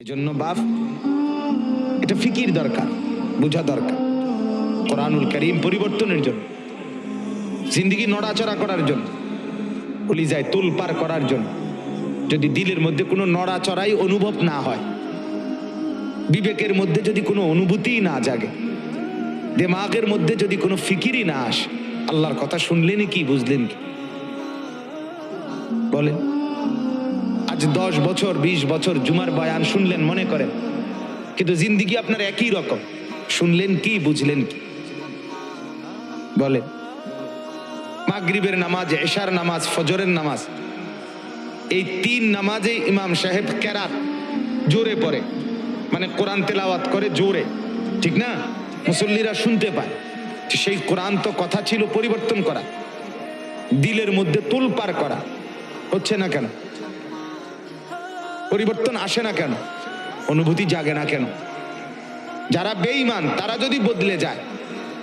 এজন্য বাপ, এটা ফিকির দরকার, বোঝা দরকার। কোরআনুল করিম পরিবর্তনের জন্য, জিন্দিগি নড়াচড়া করার জন্য বলি যায় তুল পার করার জন্য, যদি দিলের মধ্যে কোনো নড়াচড়াই অনুভব না হয়, বিবেকের মধ্যে যদি কোনো অনুভূতিই না জাগে, দেমাগের মধ্যে যদি কোনো ফিকিরই না আসে, আল্লাহর কথা শুনলেন কি, বুঝলেন কি? বলেন। আজ দশ বছর, বিশ বছর জুমার বয়ান শুনলেন মনে করেন। কিন্তু জিন্দিগি আপনার একই রকম। শুনলেন কি, বুঝলেন কি? বলে, মাগরিবের নামাজ, এশার নামাজ, ফজরের নামাজ। এই তিন নামাজে ইমাম সাহেব কেরাত, জোরে পড়ে। মানে কোরআন তেলাওয়াত করে জোরে। ঠিক না? মুসল্লিরা শুনতে পায়। সেই কোরআন তো কথা ছিল পরিবর্তন করা। দিলের মধ্যে তুলপার করা। হচ্ছে না কেন? পরিবর্তন আসে না কেন? অনুভূতি জাগে না কেন? যারা বেঈমান, তারা যদি বদলে যায়,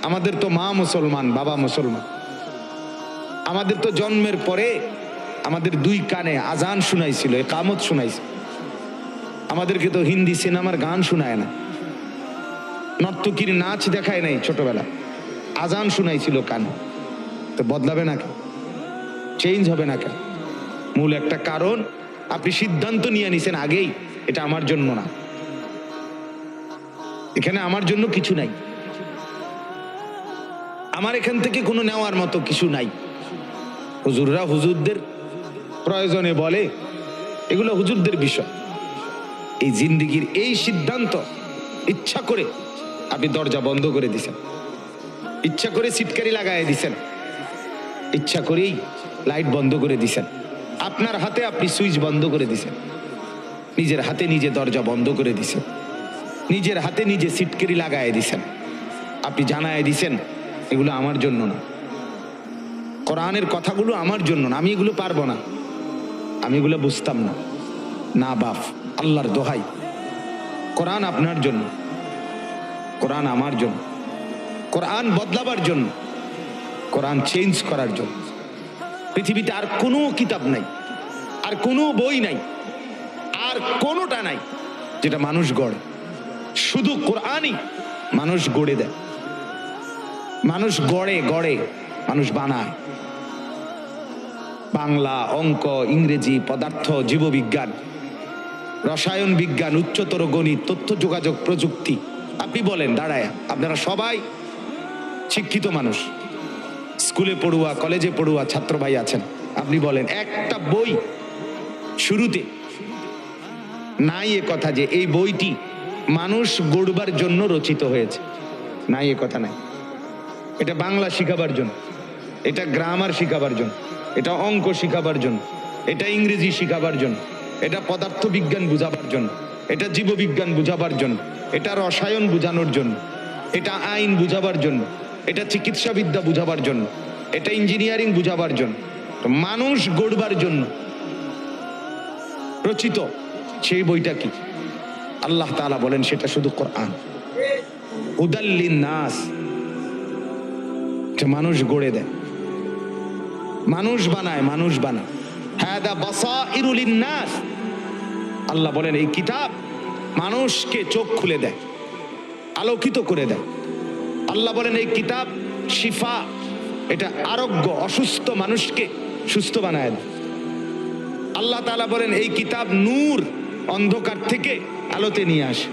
আমাদের তো মা মুসলমান, বাবা মুসলমান। আমাদের তো জন্মের পরে আমাদের দুই কানে আজান শুনাইছিল কামত শুনাইছিল আমাদেরকে তো হিন্দি সিনেমার গান শোনায় না। নর্তকীর নাচ দেখায় নাই ছোটবেলা। আজান শুনাইছিল কানে। তো বদলাবে না কেন? চেঞ্জ হবে না কেন? মূল একটা কারণ আপনি সিদ্ধান্ত নিয়ে নিছেন আগেই, এটা আমার জন্য না। এখানে আমার জন্য কিছু নাই। আমার এখান থেকে কোনো নেওয়ার মতো কিছু নাই। হুজুররা হুজুরদের প্রয়োজনে বলে, এগুলো হুজুরদের বিষয়। এই জিন্দিগির এই সিদ্ধান্ত, ইচ্ছা করে আপনি দরজা বন্ধ করে দিছেন। ইচ্ছা করে সিটকারি লাগাই দিছেন। ইচ্ছা করেই লাইট বন্ধ করে দিছেন। আপনার হাতে আপনি সুইচ বন্ধ করে দিছেন। নিজের হাতে নিজে দরজা বন্ধ করে দিছেন। নিজের হাতে নিজে সিটকেরি লাগায় দিছেন। আপনি জানায় দিছেন, এগুলো আমার জন্য না। কোরআনের কথাগুলো আমার জন্য না, আমি এগুলো পারব না। আমি এগুলো বুঝতাম না। না বাপ, আল্লাহর দোহাই। কোরআন আপনার জন্য। কোরআন আমার জন্য। কোরআন বদলাবার জন্য। কোরআন চেঞ্জ করার জন্য। পৃথিবীতে আর কোনো কিতাব নাই, আর কোনো বই নাই, আর কোনোটা নাই যেটা মানুষ গড়ে। শুধু কোরআনই মানুষ গড়ে দেয়। মানুষ গড়ে গড়ে, মানুষ বানায়। বাংলা, অঙ্ক, ইংরেজি, পদার্থ, জীববিজ্ঞান, রসায়ন বিজ্ঞান, উচ্চতর গণিত, তথ্য যোগাযোগ প্রযুক্তি, আপনি বলেন, দাঁড়ায়, আপনারা সবাই শিক্ষিত মানুষ। স্কুলে পড়ুয়া, কলেজে পড়ুয়া ছাত্র ভাই আছেন। আপনি বলেন, একটা বই শুরুতে নাই এ কথা যে এই বইটি মানুষ গড়বার জন্য রচিত হয়েছে। নাই এ কথা নাই। এটা বাংলা শিখাবার জন্য, এটা গ্রামার শিখাবার জন্য, এটা অঙ্ক শিখাবার জন্য, এটা ইংরেজি শিখাবার জন্য, এটা পদার্থ বিজ্ঞান বুঝাবার জন্য, এটা জীববিজ্ঞান বুঝাবার জন্য, এটা রসায়ন বুঝানোর জন্য, এটা আইন বুঝাবার জন্য, এটা চিকিৎসাবিদ্যা বুঝাবার জন্য এটা ইঞ্জিনিয়ারিং বুঝাবার জন্য মানুষ গড়বার জন্য। রচিত, সেই বইটা কি? আল্লাহ তাআলা বলেন সেটা শুধু কোরআন। উদাল্লিন নাস মানুষ গড়ে দেয়। মানুষ বানায় মানুষ বানায়। হাদা বাসাইরুল নাস আল্লাহ বলেন, এই কিতাব মানুষকে চোখ খুলে দেয়, আলোকিত করে দেয়। আল্লাহ বলেন, এই কিতাব শিফা এটা আরোগ্য অসুস্থ মানুষকে সুস্থ বানায় দেয়। আল্লাহ তাআলা বলেন, এই কিতাব নূর অন্ধকার থেকে আলোতে নিয়ে আসে।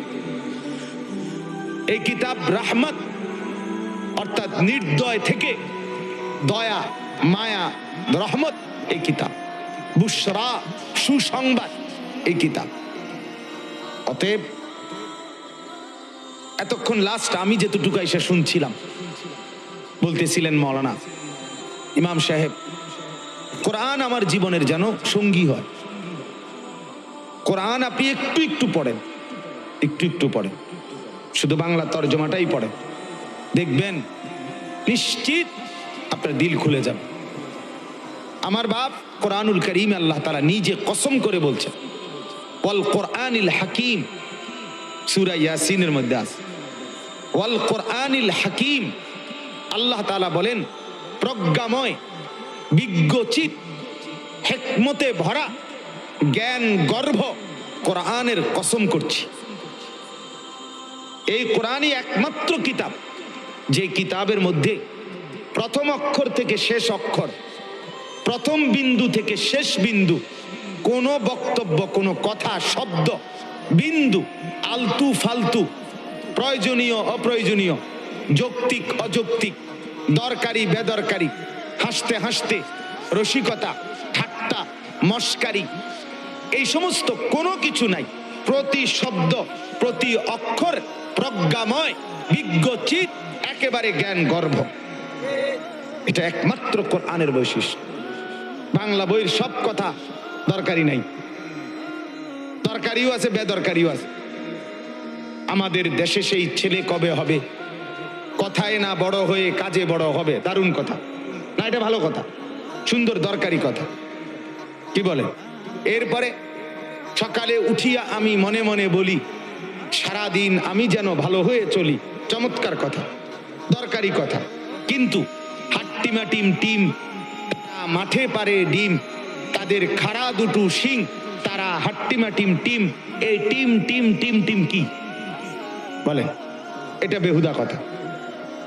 এই কিতাব রাহমত, অর্থাৎ নির্দয় থেকে দয়া, মায়া, রহমত, এই কিতাব। বুসরা, সুসংবাদ, এই কিতাব। অতএব, এতক্ষণ লাস্ট আমি যেতটুকু এসে শুনছিলাম বলতেছিলেন মৌলানা ইমাম সাহেব, কোরআন আমার জীবনের যেন সঙ্গী হয়। কোরআন আপনি একটু একটু পড়েন, একটু একটু পড়েন। শুধু বাংলা তর্জমাটাই পড়েন। দেখবেন নিশ্চিত আপনার দিল খুলে যাবে। আমার বাপ কোরআনুল করিম আল্লাহ তারা নিজে কসম করে বলছে ওয়াল কোরআনিল হাকিম সুরা ইয়াসিনের মধ্যে আছে। ওয়াল কোরআনিল হাকিম আল্লাহ তালা বলেন, প্রজ্ঞাময়, বিজ্ঞচিত, হেকমতে ভরা, জ্ঞান গর্ভ কোরআনের কসম করছি। এই কোরআনই একমাত্র কিতাব, যে কিতাবের মধ্যে প্রথম অক্ষর থেকে শেষ অক্ষর, প্রথম বিন্দু থেকে শেষ বিন্দু, কোনো বক্তব্য, কোনো কথা, শব্দ, বিন্দু, আলতু ফালতু, প্রয়োজনীয়, অপ্রয়োজনীয় যৌক্তিক, অযৌক্তিক, দরকারি, বেদরকারি, হাসতে হাসতে, রসিকতা, ঠাট্টা, মস্কারি, এই সমস্ত কোনো কিছু নাই। প্রতি শব্দ, প্রতি অক্ষর প্রজ্ঞাময়, বিজ্ঞচিত, একেবারে জ্ঞান গর্ভ এটা একমাত্র কোরআনের বৈশিষ্ট্য। বাংলা বইয়ের সব কথা দরকারি নাই। দরকারিও আছে, বেদরকারিও আছে। আমাদের দেশে সেই ছেলে কবে হবে? কথায় না বড় হয়ে কাজে বড় হবে। দারুণ কথা। না, এটা ভালো কথা। সুন্দর দরকারি কথা। কি বলে? এরপরে সকালে উঠিয়া আমি মনে মনে বলি, সারাদিন আমি যেন ভালো হয়ে চলি। চমৎকার কথা। দরকারি কথা। কিন্তু হাট্টিমা টিম টিম তারা মাঠে পারে ডিম, তাদের খাড়া দুটো শিং, তারা হাট্টিমা টিম টিম এই টিম টিম টিম টিম কি? বলে এটা বেহুদা কথা।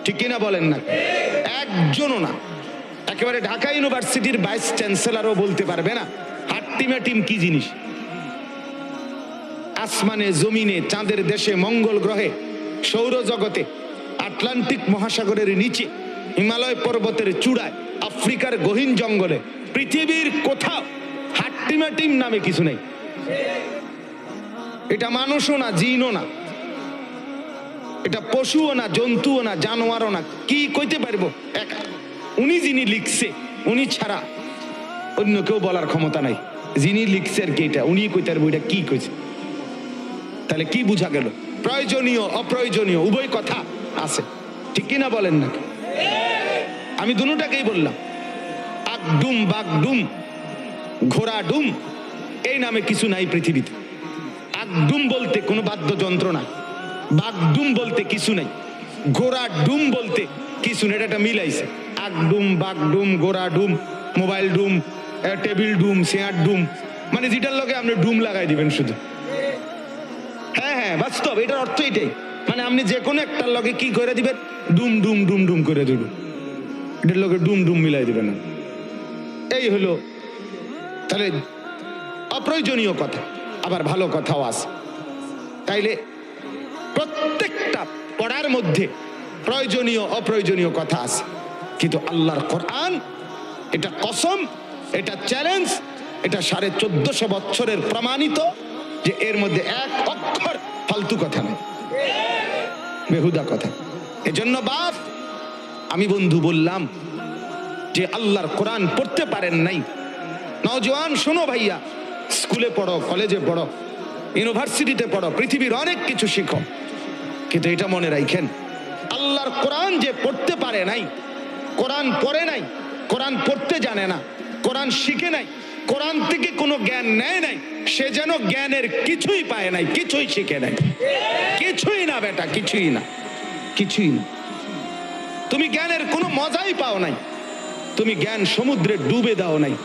ঠিক কিনা বলেন না? একজনও না। একেবারে ঢাকা ইউনিভার্সিটির ভাইস চ্যান্সেলারও বলতে পারবে না। হাট্টিমা টিম কি জিনিস? আসমানে, জমিনে, চাঁদের দেশে, মঙ্গল গ্রহে, সৌরজগতে, আটলান্টিক মহাসাগরের নিচে, হিমালয় পর্বতের চূড়ায়, আফ্রিকার গহীন জঙ্গলে, পৃথিবীর কোথাও হাট্টিমা টিম নামে কিছু নেই। এটা মানুষও না, জিনও না। এটা পশুও না, জন্তুও না, জানোয়ারও না, কি কইতে পারব? এক, উনি যিনি লিখছে, উনি ছাড়া অন্য কেউ বলার ক্ষমতা নাই। যিনি লিখছে আর কি এটা, উনি কইতে পারব এটা কি কইছে? তাহলে কি বুঝা গেল? প্রয়োজনীয়, অপ্রয়োজনীয়, উভয় কথা আছে। ঠিক কিনা বলেন না আমি দুটাকেই বললাম। আগডুম, বাগডুম ঘোড়া ডুম এই নামে কিছু নাই পৃথিবীতে। আগডুম বলতে কোনো বাদ্যযন্ত্র নাই বাগডুম বলতে কিছু নাই। ঘোড়া ডুম বলতে কিছু নেই, এটা মিলাইছে আগডুম, বাগডুম ঘোড়া ডুম, মোবাইল ডুম টেবিল ডুম চেয়ার ডুম মানে যেটার লগে আপনি ডুম লাগাই দিবেন শুধু। হ্যাঁ হ্যাঁ বাস্তব, এটার অর্থ এটাই। মানে আপনি যে কোনো একটার লগে কি করে দিবেন? ডুম ডুম ডুম ডুম করে দিবেন। এটার লগে ডুম ডুম মিলাই দিবেন এই হলো, তাহলে অপ্রয়োজনীয় কথা, আবার ভালো কথাও আছে। তাইলে পড়ার মধ্যে প্রয়োজনীয়, অপ্রয়োজনীয় কথা আছে। কিন্তু আল্লাহর কোরআন এটা কসম, এটা চ্যালেঞ্জ এটা সাড়ে চোদ্দশো বছরের প্রমাণিত যে এর মধ্যে এক অক্ষর ফালতু কথা নেই। বেহুদা কথা। এজন্য বাপ, আমি বন্ধু বললাম যে আল্লাহর কোরআন পড়তে পারেন নাই। নওজোয়ান, শোনো ভাইয়া, স্কুলে পড়ো, কলেজে পড়ো, ইউনিভার্সিটিতে পড়ো, পৃথিবীর অনেক কিছু শিখো। কিন্তু এটা মনে রাখেন, আল্লাহর কোরআন যে পড়তে পারে নাই, কোরআন পড়ে নাই, কোরআন পড়তে জানে না, কোরআন শিখে নাই, কোরআন থেকে কোনো জ্ঞান নেয় নাই, সে যেন জ্ঞানের কিছুই পায় নাই, কিছুই শিখে নাই। কিছুই না বেটা, কিছুই না কিছুই না। তুমি জ্ঞানের কোনো মজাই পাও নাই, তুমি জ্ঞান সমুদ্রে ডুবে দাও নাই।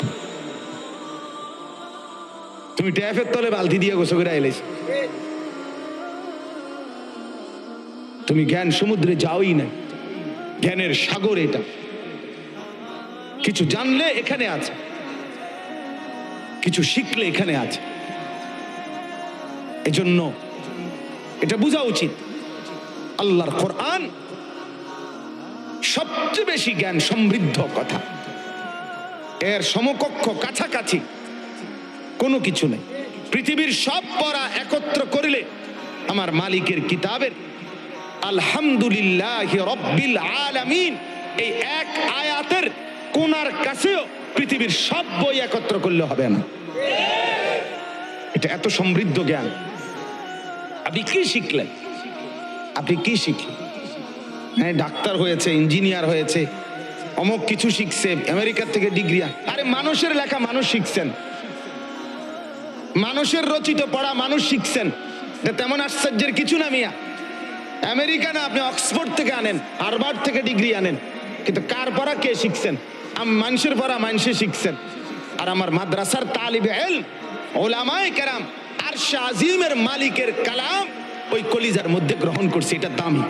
তুমি ট্যাপের তলে বালতি দিয়ে গোসো করে এলেছ তুমি জ্ঞান সমুদ্রে যাওই নাই। জ্ঞানের সাগর এটা। কিছু জানলে এখানে আছে। কিছু শিখলে এখানে আছে। এজন্য এটা বোঝা উচিত। আল্লাহর কোরআন সবচেয়ে বেশি জ্ঞান সমৃদ্ধ কথা। এর সমকক্ষ কাছাকাছি কোনো কিছু নেই। পৃথিবীর সব পড়া একত্র করিলে আমার মালিকের কিতাবের আলহামদুলিল্লাহ রব্বিল আলামিন। এই এক আয়াতের কোনার কাছেও পৃথিবীর সব বই একত্র করলে হবে না। এটা এত সমৃদ্ধ জ্ঞান। আপনি কি শিখলেন? আপনি কি শিখলেন? হ্যাঁ ডাক্তার হয়েছে, ইঞ্জিনিয়ার হয়েছে, অমুক কিছু শিখছে, আমেরিকার থেকে ডিগ্রি আরে মানুষের লেখা মানুষ শিখছেন। মানুষের রচিত পড়া মানুষ শিখছেন। তেমন আশ্চর্যের কিছু না মিয়া। আমেরিকা না আপনি অক্সফোর্ড থেকে আনেন হারবার্ড থেকে ডিগ্রি আনেন, কিন্তু কার পড়া কে শিখছেন? আম- মানুষের পড়া মানুষে শিখছেন। আর আমার মাদ্রাসার তালিব এল, ওলামায় কেরাম আর আজিমের মালিকের কালাম ওই কলিজার মধ্যে গ্রহণ করছে, এটা দামি।